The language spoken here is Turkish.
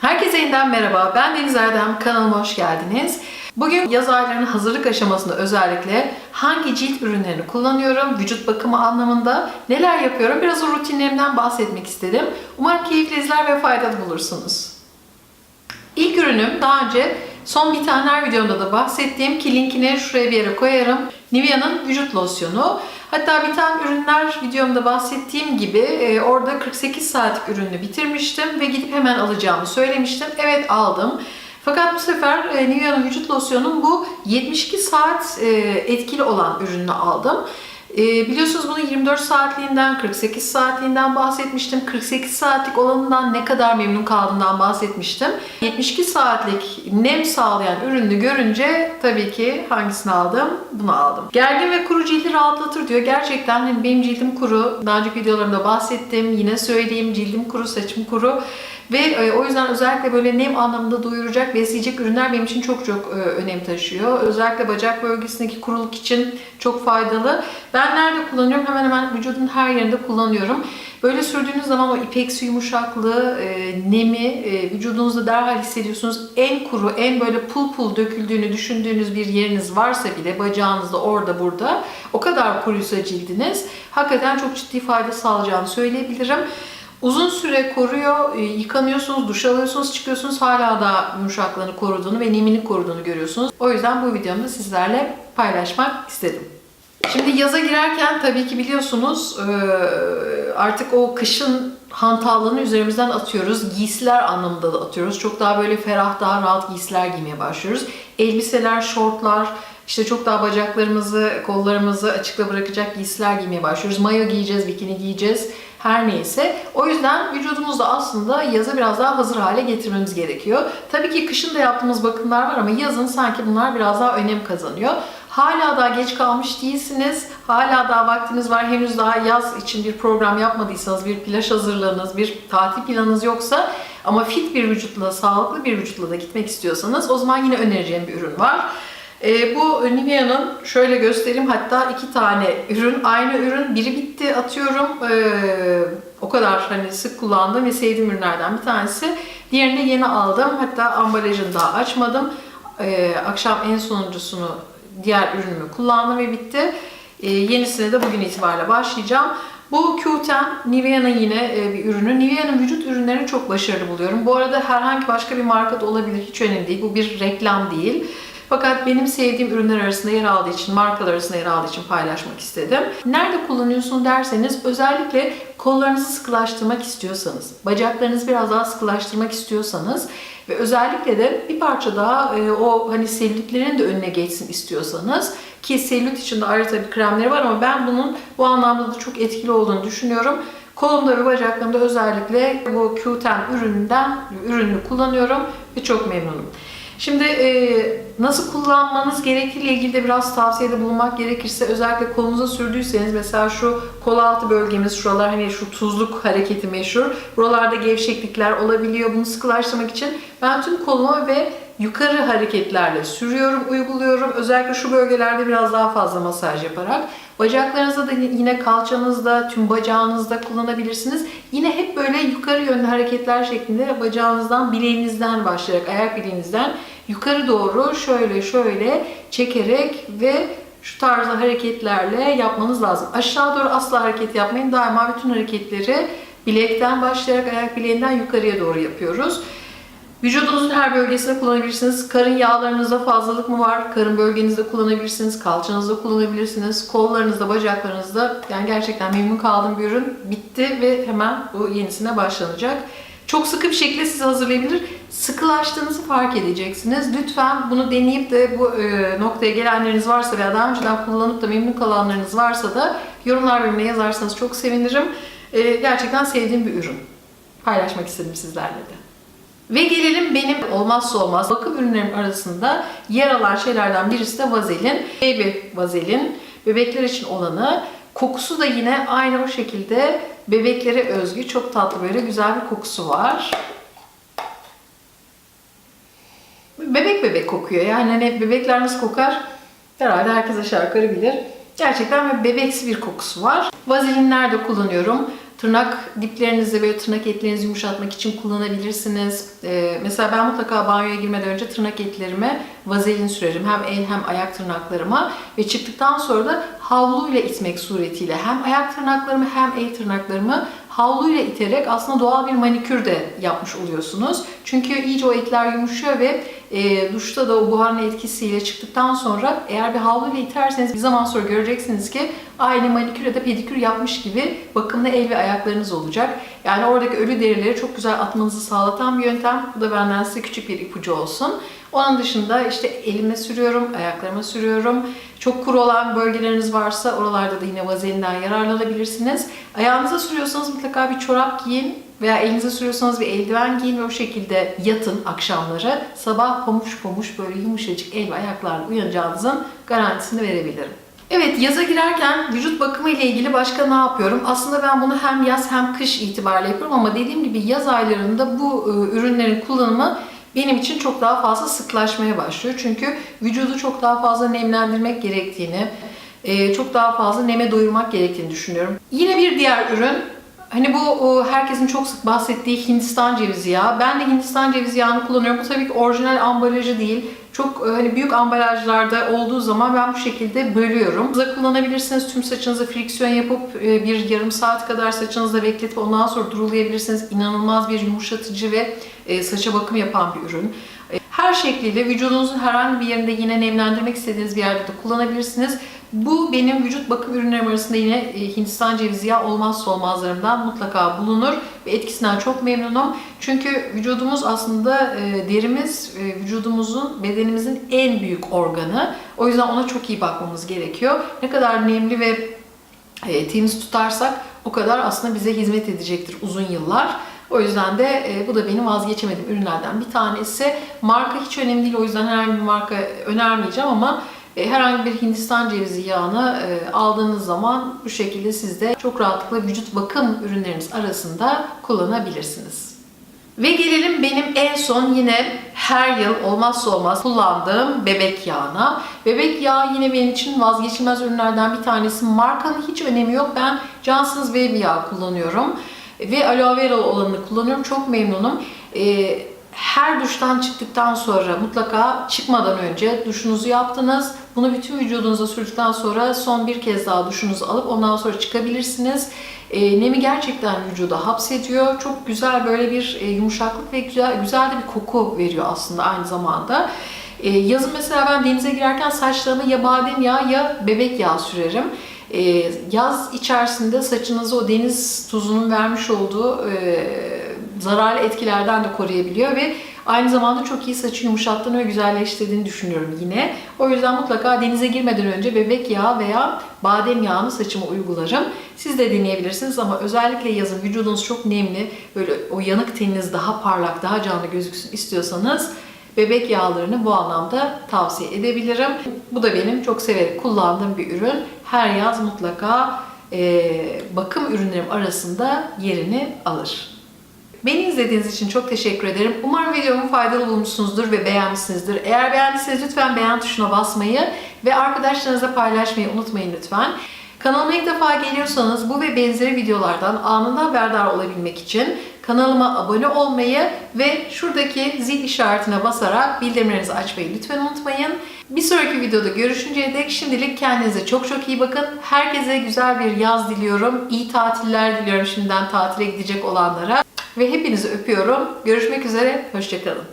Herkese yeniden merhaba. Ben Deniz Erdem. Kanalıma hoş geldiniz. Bugün yaz aylarının hazırlık aşamasında özellikle hangi cilt ürünlerini kullanıyorum, vücut bakımı anlamında neler yapıyorum biraz o rutinlerimden bahsetmek istedim. Umarım keyifli izler ve faydalı bulursunuz. İlk ürünüm daha önce son bitenler videomda da bahsettiğim ki linkini şuraya bir yere koyarım. Nivea'nın vücut losyonu. Hatta biten ürünler videomda bahsettiğim gibi e, orada 48 saatlik ürünü bitirmiştim ve gidip hemen alacağımı söylemiştim. Evet aldım. Fakat bu sefer e, Nivea'nın vücut losyonunun bu 72 saat e, etkili olan ürününü aldım. E, biliyorsunuz bunu 24 saatliğinden, 48 saatliğinden bahsetmiştim. 48 saatlik olanından ne kadar memnun kaldığımdan bahsetmiştim. 72 saatlik nem sağlayan ürünü görünce tabii ki hangisini aldım? Bunu aldım. Gergin ve kuru cildi rahatlatır diyor. Gerçekten hani benim cildim kuru. Daha önceki videolarımda bahsettim. Yine söyleyeyim cildim kuru, saçım kuru. Ve e, o yüzden özellikle böyle nem anlamında doyuracak, besleyecek ürünler benim için çok çok e, önem taşıyor. Özellikle bacak bölgesindeki kuruluk için çok faydalı. Ben nerede kullanıyorum? Hemen hemen vücudun her yerinde kullanıyorum. Böyle sürdüğünüz zaman o ipeksi yumuşaklığı, e, nemi e, vücudunuzda derhal hissediyorsunuz. En kuru, en böyle pul pul döküldüğünü düşündüğünüz bir yeriniz varsa bile bacağınızda orada burada o kadar kuruysa cildiniz hakikaten çok ciddi fayda sağlayacağını söyleyebilirim. Uzun süre koruyor, e, yıkanıyorsunuz, duş alıyorsunuz, çıkıyorsunuz hala da yumuşaklığını koruduğunu ve nemini koruduğunu görüyorsunuz. O yüzden bu videomu sizlerle paylaşmak istedim. Şimdi yaza girerken tabii ki biliyorsunuz e, artık o kışın hantallığını üzerimizden atıyoruz. Giysiler anlamında da atıyoruz. Çok daha böyle ferah, daha rahat giysiler giymeye başlıyoruz. Elbiseler, şortlar, işte çok daha bacaklarımızı, kollarımızı açıkta bırakacak giysiler giymeye başlıyoruz. Mayo giyeceğiz, bikini giyeceğiz. Her neyse. O yüzden vücudumuzu da aslında yaza biraz daha hazır hale getirmemiz gerekiyor. Tabii ki kışın da yaptığımız bakımlar var ama yazın sanki bunlar biraz daha önem kazanıyor. Hala daha geç kalmış değilsiniz. Hala daha vaktiniz var. Henüz daha yaz için bir program yapmadıysanız, bir plaj hazırlığınız, bir tatil planınız yoksa ama fit bir vücutla, sağlıklı bir vücutla da gitmek istiyorsanız o zaman yine önereceğim bir ürün var. E, bu Nivea'nın şöyle göstereyim hatta iki tane ürün aynı ürün biri bitti atıyorum e, o kadar hani sık kullandığım ve sevdiğim ürünlerden bir tanesi diğerini yeni aldım hatta ambalajını daha açmadım e, akşam en sonuncusunu diğer ürünümü kullandım ve bitti e, yenisine de bugün itibariyle başlayacağım bu Q10 Nivea'nın yine e, bir ürünü. Nivea'nın vücut ürünlerini çok başarılı buluyorum. Bu arada herhangi başka bir marka da olabilir. Hiç önemli değil. Bu bir reklam değil. Fakat benim sevdiğim ürünler arasında yer aldığı için, markalar arasında yer aldığı için paylaşmak istedim. Nerede kullanıyorsun derseniz özellikle kollarınızı sıkılaştırmak istiyorsanız, bacaklarınızı biraz daha sıkılaştırmak istiyorsanız ve özellikle de bir parça daha e, o hani selülitlerin de önüne geçsin istiyorsanız ki selülit için de ayrı tabii kremleri var ama ben bunun bu anlamda da çok etkili olduğunu düşünüyorum. Kolumda ve bacaklarımda özellikle bu Q10 ürününden ürününü kullanıyorum ve çok memnunum. Şimdi e, nasıl kullanmanız gerektiğiyle ilgili de biraz tavsiyede bulunmak gerekirse özellikle kolunuza sürdüyseniz mesela şu kol altı bölgemiz şuralar hani şu tuzluk hareketi meşhur. Buralarda gevşeklikler olabiliyor. Bunu sıkılaştırmak için ben tüm koluma ve yukarı hareketlerle sürüyorum, uyguluyorum. Özellikle şu bölgelerde biraz daha fazla masaj yaparak. Bacaklarınızda da yine kalçanızda, tüm bacağınızda kullanabilirsiniz. Yine hep böyle yukarı yönlü hareketler şeklinde bacağınızdan, bileğinizden başlayarak, ayak bileğinizden yukarı doğru şöyle şöyle çekerek ve şu tarzda hareketlerle yapmanız lazım. Aşağı doğru asla hareket yapmayın. Daima bütün hareketleri bilekten başlayarak ayak bileğinden yukarıya doğru yapıyoruz. Vücudunuzun her bölgesinde kullanabilirsiniz. Karın yağlarınızda fazlalık mı var? Karın bölgenizde kullanabilirsiniz. Kalçanızda kullanabilirsiniz. Kollarınızda, bacaklarınızda. Yani gerçekten memnun kaldığım bir ürün. Bitti ve hemen bu yenisine başlanacak. Çok sıkı bir şekilde size hazırlayabilir. Sıkılaştığınızı fark edeceksiniz. Lütfen bunu deneyip de bu e, noktaya gelenleriniz varsa veya daha önceden kullanıp da memnun kalanlarınız varsa da yorumlar bölümüne yazarsanız çok sevinirim. E, gerçekten sevdiğim bir ürün. Paylaşmak istedim sizlerle de. Ve gelelim benim olmazsa olmaz bakım ürünlerim arasında yer alan şeylerden birisi de vazelin. Baby vazelin. Bebekler için olanı. Kokusu da yine aynı o şekilde bebeklere özgü çok tatlı böyle güzel bir kokusu var. Bebek bebek kokuyor yani hani bebekler nasıl kokar herhalde herkes aşağı yukarı bilir. Gerçekten bir bebeksi bir kokusu var. Vazelin nerede kullanıyorum? Tırnak diplerinizi böyle tırnak etlerinizi yumuşatmak için kullanabilirsiniz. Ee, mesela ben mutlaka banyoya girmeden önce tırnak etlerime vazelin sürerim. Hem el hem ayak tırnaklarıma ve çıktıktan sonra da havluyla itmek suretiyle hem ayak tırnaklarımı hem el tırnaklarımı havluyla iterek aslında doğal bir manikür de yapmış oluyorsunuz. Çünkü iyice o etler yumuşuyor ve e, duşta da o buharın etkisiyle çıktıktan sonra eğer bir havluyla iterseniz bir zaman sonra göreceksiniz ki aynı manikür ya da pedikür yapmış gibi bakımlı el ve ayaklarınız olacak. Yani oradaki ölü derileri çok güzel atmanızı sağlatan bir yöntem. Bu da benden size küçük bir ipucu olsun. Onun dışında işte elime sürüyorum, ayaklarıma sürüyorum. Çok kuru olan bölgeleriniz varsa oralarda da yine vazelinden yararlanabilirsiniz. Ayağınıza sürüyorsanız mutlaka bir çorap giyin veya elinize sürüyorsanız bir eldiven giyin ve o şekilde yatın akşamları. Sabah pamuş pamuş böyle yumuşacık el ve ayaklarla uyanacağınızın garantisini verebilirim. Evet yaza girerken vücut bakımı ile ilgili başka ne yapıyorum? Aslında ben bunu hem yaz hem kış itibariyle yapıyorum ama dediğim gibi yaz aylarında bu e, ürünlerin kullanımı benim için çok daha fazla sıklaşmaya başlıyor. Çünkü vücudu çok daha fazla nemlendirmek gerektiğini, e, çok daha fazla neme doyurmak gerektiğini düşünüyorum. Yine bir diğer ürün Hani bu herkesin çok sık bahsettiği Hindistan cevizi yağı. Ben de Hindistan cevizi yağını kullanıyorum. Bu tabii ki orijinal ambalajı değil. Çok e, hani büyük ambalajlarda olduğu zaman ben bu şekilde bölüyorum. Size kullanabilirsiniz. Tüm saçınızı friksiyon yapıp e, bir yarım saat kadar saçınızda bekletip ondan sonra durulayabilirsiniz. İnanılmaz bir yumuşatıcı ve e, saça bakım yapan bir ürün. Her şekliyle vücudunuzun herhangi bir yerinde yine nemlendirmek istediğiniz bir yerde de kullanabilirsiniz. Bu benim vücut bakım ürünlerim arasında yine e, Hindistan cevizi yağı olmazsa olmazlarımdan mutlaka bulunur ve etkisinden çok memnunum. Çünkü vücudumuz aslında e, derimiz e, vücudumuzun, bedenimizin en büyük organı. O yüzden ona çok iyi bakmamız gerekiyor. Ne kadar nemli ve temiz tutarsak o kadar aslında bize hizmet edecektir uzun yıllar. O yüzden de e, bu da benim vazgeçemediğim ürünlerden bir tanesi. Marka hiç önemli değil o yüzden herhangi bir marka önermeyeceğim ama e, herhangi bir Hindistan cevizi yağını e, aldığınız zaman bu şekilde siz de çok rahatlıkla vücut bakım ürünleriniz arasında kullanabilirsiniz. Ve gelelim benim en son yine her yıl olmazsa olmaz kullandığım bebek yağına. Bebek yağı yine benim için vazgeçilmez ürünlerden bir tanesi. Markanın hiç önemi yok. Ben Johnson's Baby yağı kullanıyorum. Ve aloe vera olanını kullanıyorum. Çok memnunum. Ee, her duştan çıktıktan sonra mutlaka çıkmadan önce duşunuzu yaptınız. Bunu bütün vücudunuza sürdükten sonra son bir kez daha duşunuzu alıp ondan sonra çıkabilirsiniz. E, nemi gerçekten vücuda hapsediyor. Çok güzel böyle bir e, yumuşaklık ve güzel, güzel de bir koku veriyor aslında aynı zamanda. E, yazın mesela ben denize girerken saçlarıma ya badem yağı ya bebek yağı sürerim. E, yaz içerisinde saçınızı o deniz tuzunun vermiş olduğu e, zararlı etkilerden de koruyabiliyor ve aynı zamanda çok iyi saçı yumuşattığını ve güzelleştirdiğini düşünüyorum yine. O yüzden mutlaka denize girmeden önce bebek yağı veya badem yağını saçıma uygularım. Siz de deneyebilirsiniz ama özellikle yazın vücudunuz çok nemli, böyle o yanık teniniz daha parlak, daha canlı gözüksün istiyorsanız bebek yağlarını bu anlamda tavsiye edebilirim. Bu da benim çok severek kullandığım bir ürün. Her yaz mutlaka e, bakım ürünlerim arasında yerini alır. Beni izlediğiniz için çok teşekkür ederim. Umarım videomu faydalı bulmuşsunuzdur ve beğenmişsinizdir. Eğer beğendiyseniz lütfen beğen tuşuna basmayı ve arkadaşlarınızla paylaşmayı unutmayın lütfen. Kanalıma ilk defa geliyorsanız bu ve benzeri videolardan anında haberdar olabilmek için kanalıma abone olmayı ve şuradaki zil işaretine basarak bildirimlerinizi açmayı lütfen unutmayın. Bir sonraki videoda görüşünceye dek şimdilik kendinize çok çok iyi bakın. Herkese güzel bir yaz diliyorum. İyi tatiller diliyorum şimdiden tatile gidecek olanlara. Ve hepinizi öpüyorum. Görüşmek üzere. Hoşçakalın.